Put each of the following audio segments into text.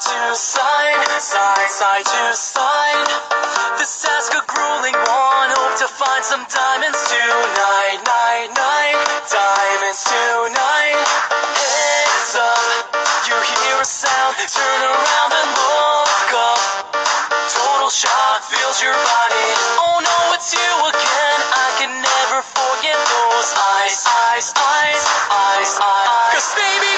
side to side, side, side to side. This task a grueling one. Hope to find some diamonds tonight, night, night. Diamonds tonight. Heads up, you hear a sound. Turn around and look up. Total shock fills your body. Oh no, it's you again. I can never forget those eyes, eyes, eyes, eyes, eyes. Cause baby,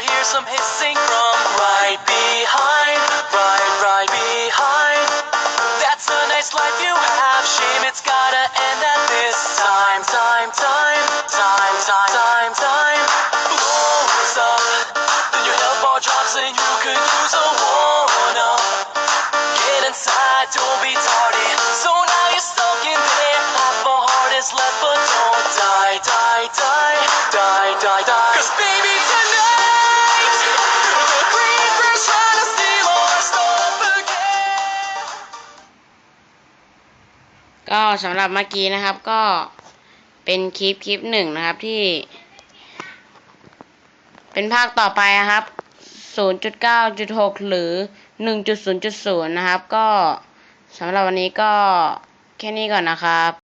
overhear some hissing from right behind, ก็สำหรับเมื่อกี้นะครับก็เป็นคลิปคลิปหนึ่งนะครับที่ เป็นภาคต่อไปนะครับ 0.9.6 หรือ 1.0.0 นะครับ ก็สำหรับวันนี้ก็แค่นี้ก่อนนะครับ